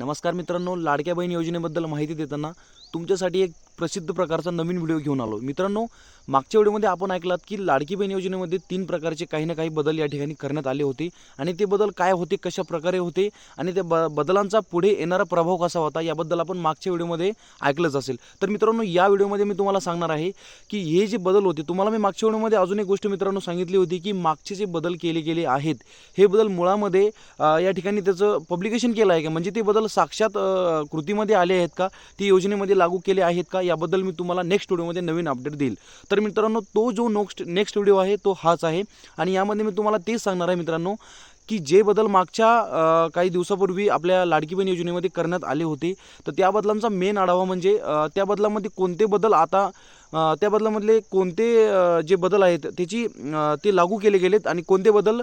नमस्कार मित्रांनो लाडक्या बहीण योजनेबद्दल माहिती देताना तुमच्यासाठी एक प्रसिद्ध प्रकारचा नवीन व्हिडिओ घेऊन आलो. मित्रांनो मागच्या व्हिडिओमध्ये आपण ऐकलात की लाडकी बहीण योजनेमध्ये तीन प्रकारचे काही ना काही बदल या ठिकाणी करण्यात आले होते. आणि ते बदल काय होते कशा प्रकारे होते आणि त्या ब बदलांचा पुढे येणारा प्रभाव कसा होता याबद्दल आपण मागच्या व्हिडिओमध्ये ऐकलंच असेल. तर मित्रांनो या व्हिडिओमध्ये मी तुम्हाला सांगणार आहे की हे जे बदल होते तुम्हाला मी मागच्या व्हिडिओमध्ये अजून एक गोष्ट मित्रांनो सांगितली होती की मागचे जे बदल केले गेले आहेत हे बदल मुळामध्ये या ठिकाणी त्याचं पब्लिकेशन केलं आहे का? म्हणजे ते बदल साक्षात कृतीमध्ये आले आहेत का? ती योजनेमध्ये लागू केले आहेत का? याबद्दल मी तुम्हाला नेक्स्ट व्हिडिओमध्ये नवीन अपडेट देईल. तर मित्रांनो तो जो नोक्स्ट नेक्स्ट व्हिडिओ आहे तो हाच आहे. आणि यामध्ये मी तुम्हाला तेच सांगणार आहे मित्रांनो की जे बदल मागच्या काही दिवसापूर्वी आपल्या लाडकी बहीण योजनेमध्ये करण्यात आले होते तर त्या बदलांचा मेन आढावा म्हणजे त्या बदलामध्ये कोणते बदल आता त्या बदलामधले कोणते जे बदल आहेत त्याची ते लागू केले गेलेत आणि कोणते बदल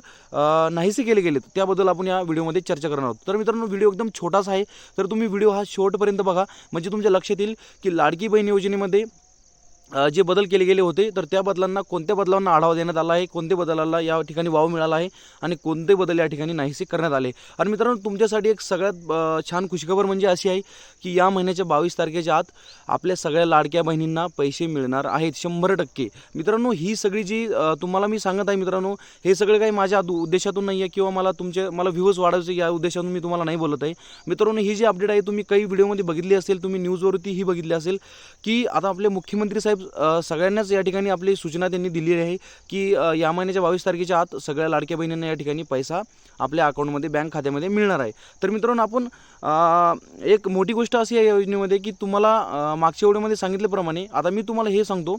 नाहीसे केले गेलेत त्याबद्दल आपण या व्हिडिओमध्ये चर्चा करणार आहोत. तर मित्रांनो व्हिडिओ एकदम छोटासा आहे तर तुम्ही व्हिडिओ हा शेवटपर्यंत बघा. म्हणजे तुमच्या लक्षात येईल की लाडकी बहीण योजनेमध्ये जे बदल केले गेले होते तर त्या बदलांना कोणत्या बदलांना आढावा देण्यात आला आहे कोणत्या बदलाला या ठिकाणी वाव मिळाला आहे आणि कोणते बदल या ठिकाणी नाहीसे करण्यात आले? आणि मित्रांनो तुमच्यासाठी एक सगळ्यात छान खुशखबर म्हणजे अशी आहे की या महिन्याच्या बावीस तारखेच्या आत आपल्या सगळ्या लाडक्या बहिणींना पैसे मिळणार आहेत शंभर टक्के. मित्रांनो ही सगळी जी तुम्हाला मी सांगत आहे मित्रांनो हे सगळे काही माझ्या उद्देशातून नाही आहे किंवा मला तुमचे मला व्ह्यूज वाढवायचे या उद्देशातून मी तुम्हाला नाही बोलत आहे. मित्रांनो ही जी अपडेट आहे तुम्ही काही व्हिडिओमध्ये बघितली असेल तुम्ही न्यूजवरती ही बघितली असेल की आता आपले मुख्यमंत्री साहेब साहेब सगळ्यांनाच या ठिकाणी आपली सूचना त्यांनी दिली आहे की या महिन्याच्या बावीस तारखेच्या आत सगळ्या लाडक्या बहिणींना या ठिकाणी पैसा आपल्या अकाउंटमध्ये बँक खात्यामध्ये मिळणार आहे. तर मित्रांनो आपण एक मोठी गोष्ट अशी आहे या योजनेमध्ये की तुम्हाला मागच्या व्हिडिओमध्ये सांगितल्याप्रमाणे आता मी तुम्हाला हे सांगतो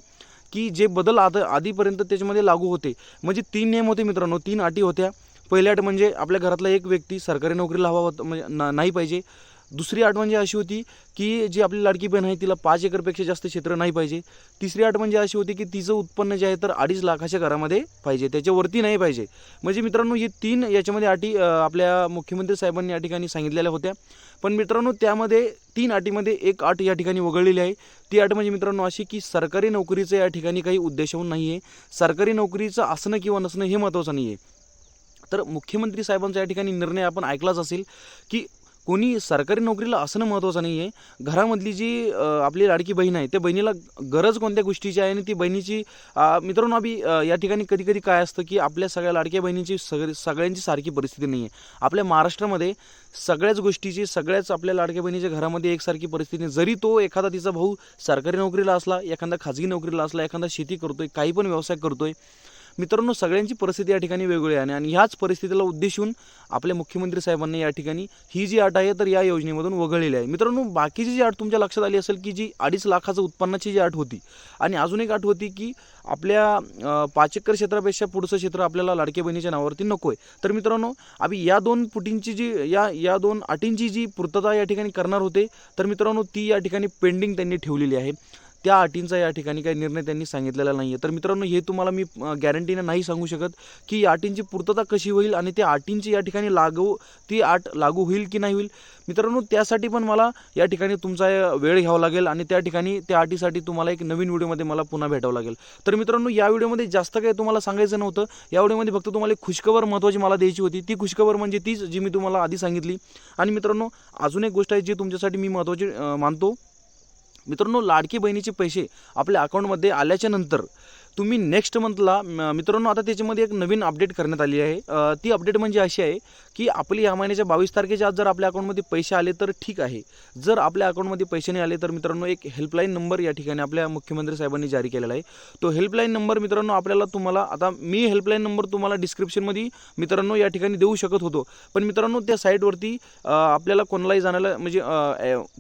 की जे बदल आता आधीपर्यंत त्याच्यामध्ये लागू होते म्हणजे तीन नियम होते मित्रांनो तीन अटी होत्या. पहिल्या अट म्हणजे आपल्या घरातला एक व्यक्ती सरकारी नोकरीला हवा होता म्हणजे ना- नाही पाहिजे. दुसरी अट म्हणजे अशी होती की जी आपली लाडकी बहीण आहे तिला पाच एकरपेक्षा जास्त क्षेत्र नाही पाहिजे. तिसरी अट म्हणजे अशी होती की तिचं उत्पन्न जे आहे तर अडीच लाखाच्या घरामध्ये पाहिजे त्याच्यावरती नाही पाहिजे. म्हणजे मित्रांनो हे तीन याच्यामध्ये अटी आपल्या मुख्यमंत्री साहेबांनी या ठिकाणी सांगितलेल्या होत्या. पण मित्रांनो त्यामध्ये तीन अटीमध्ये एक अट या ठिकाणी वगळलेली आहे. ती अट म्हणजे मित्रांनो अशी की सरकारी नोकरीचं या ठिकाणी काही उद्देशाहून नाही आहे सरकारी नोकरीचं असणं किंवा नसणं हे महत्त्वाचं नाही आहे तर मुख्यमंत्री साहेबांचा या ठिकाणी निर्णय आपण ऐकलाच असेल की कोणी सरकारी नोकरीला असणं महत्त्वाचं नाही आहे घरामधली जी आपली लाडकी बहीण आहे त्या बहिणीला गरज कोणत्या गोष्टीची आहे आणि ती बहिणीची मित्रांनो आम्ही या ठिकाणी कधी कधी काय असतं की आपल्या सगळ्या लाडक्या बहिणीची सगळी सगळ्यांची सारखी परिस्थिती नाही आहे आपल्या महाराष्ट्रामध्ये सगळ्याच गोष्टीची सगळ्याच आपल्या लाडक्या बहिणीच्या घरामध्ये एकसारखी परिस्थिती नाही. जरी तो एखादा तिचा भाऊ सरकारी नोकरीला असला एखादा खाजगी नोकरीला असला एखादा शेती करतोय काही पण व्यवसाय करतोय मित्रांनो सगळ्यांची परिस्थिती या ठिकाणी वेगवेगळी आहे आणि ह्याच परिस्थितीला उद्देशून आपल्या मुख्यमंत्री साहेबांनी या ठिकाणी ही जी अट आहे तर या योजनेमधून वगळलेली आहे. मित्रांनो बाकीची जी अट तुमच्या लक्षात आली असेल की जी अडीच लाखाचं उत्पन्नाची जी अट होती आणि अजून एक अट होती की आपल्या पाच एकर क्षेत्रापेक्षा पुढचं क्षेत्र आपल्याला लाडके बहिणीच्या नावावरती नको आहे तर मित्रांनो आम्ही या दोन पुटींची जी या या दोन अटींची जी पूर्तता या ठिकाणी करणार होते तर मित्रांनो ती या ठिकाणी पेंडिंग त्यांनी ठेवलेली आहे. त्या अटींचा या ठिकाणी काही निर्णय त्यांनी सांगितलेला नाही आहे तर मित्रांनो हे तुम्हाला मी गॅरंटीनं नाही सांगू शकत की या अटींची पूर्तता कशी होईल आणि त्या अटींची या ठिकाणी लागू ती आट लागू होईल की नाही होईल? मित्रांनो त्यासाठी पण मला या ठिकाणी तुमचा वेळ घ्यावा लागेल आणि त्या ठिकाणी त्या अटीसाठी तुम्हाला एक नवीन व्हिडिओमध्ये मला पुन्हा भेटावं लागेल. तर मित्रांनो या व्हिडिओमध्ये जास्त काही तुम्हाला सांगायचं नव्हतं. या व्हिडिओमध्ये फक्त तुम्हाला एक खुशखबर महत्त्वाची मला द्यायची होती. ती खुशखबर म्हणजे तीच जी मी तुम्हाला आधी सांगितली. आणि मित्रांनो अजून एक गोष्ट आहे जी तुमच्यासाठी मी महत्त्वाची मानतो. मित्रांनो लाडकी बहिणीचे पैसे आपल्या अकाउंटमध्ये आल्याच्यानंतर तुम्ही नेक्स्ट मंथला मित्रांनो आता त्याच्यामध्ये एक नवीन अपडेट करण्यात आली आहे. ती अपडेट म्हणजे अशी आहे की आपली या महिन्याच्या बावीस तारखेच्या आज जर आपल्या अकाउंटमध्ये पैसे आले तर ठीक आहे. जर आपल्या अकाउंटमध्ये पैसे नाही आले तर मित्रांनो एक हेल्पलाईन नंबर या ठिकाणी आपल्या मुख्यमंत्री साहेबांनी जारी केलेला आहे. तो हेल्पलाईन नंबर मित्रांनो आपल्याला तुम्हाला आता मी हेल्पलाईन नंबर तुम्हाला डिस्क्रिप्शनमध्ये मित्रांनो या ठिकाणी देऊ शकत होतो. पण मित्रांनो त्या साईटवरती आपल्याला कोणालाही जाण्याला म्हणजे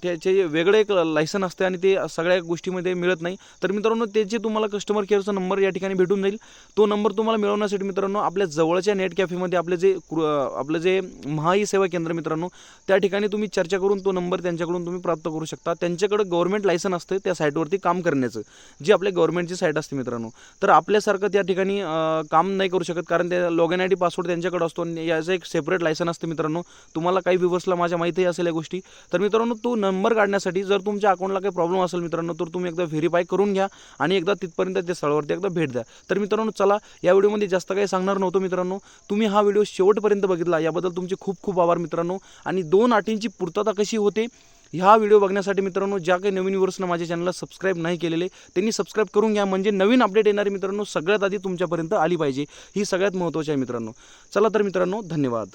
त्याचे वेगळे एक लायसन असते आणि ते सगळ्या गोष्टीमध्ये मिळत नाही. तर मित्रांनो त्याचे तुम्हाला कस्टमर केअरचा नंबर या ठिकाणी भेटून जाईल. तो नंबर तुम्हाला मिळवण्यासाठी मित्रांनो आपल्या जवळच्या नेट कॅफेमध्ये आपले जे कृ- आपलं जे महाई सेवा केंद्र मित्रांनो त्या ठिकाणी तुम्ही चर्चा करून तो नंबर त्यांच्याकडून तुम्ही प्राप्त करू शकता. त्यांच्याकडे गव्हर्नमेंट लायसन असतं त्या साईटवरती काम करण्याचं जी आपल्या गव्हर्नमेंटची साईट असते मित्रांनो. तर आपल्यासारखं त्या ठिकाणी काम नाही करू शकत कारण त्या log in I D password त्यांच्याकडे असतो आणि याचं एक सेपरेट लायसन असतं मित्रांनो. तुम्हाला काही व्ह्युवर्सला माझ्या माहिती असेल या गोष्टी. तर मित्रांनो तो नंबर काढण्यासाठी जर तुमच्या अकाउंटला काही प्रॉब्लेम असेल मित्रांनो तर तुम्ही एकदा व्हेरीफाय करून घ्या आणि एकदा तिथपर्यंत त्या स्थळावरती स्टोअरवरती एकदा भेट द्या. तर मित्रांनो चला या व्हिडिओमध्ये जास्त काही सांगणार नव्हतो मित्रांनो. तुम्ही हा व्हिडिओ शेवटपर्यंत बघितला याबद्दल तुमचे खूप खूप आभार मित्रांनो. आणि दोन अटींची पूर्तता कशी होते ह्या व्हिडिओ बघण्यासाठी मित्रांनो ज्या काही नवीन व्ह्यूअर्सनं माझ्या चॅनलला सबस्क्राईब नाही केलेले त्यांनी सबस्क्राईब करून घ्या. म्हणजे नवीन अपडेट येणारी मित्रांनो सगळ्यात आधी तुमच्यापर्यंत आली पाहिजे. ही सगळ्यात महत्त्वाची आहे मित्रांनो. चला तर मित्रांनो धन्यवाद.